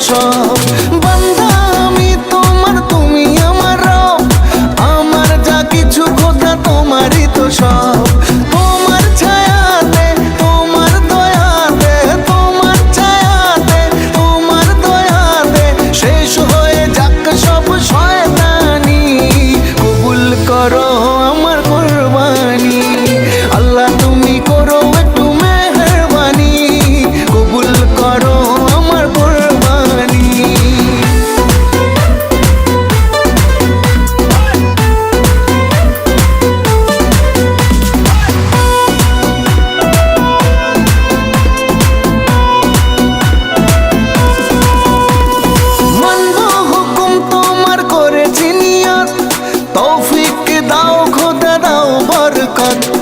说 দাও খুদে দাও বরকত।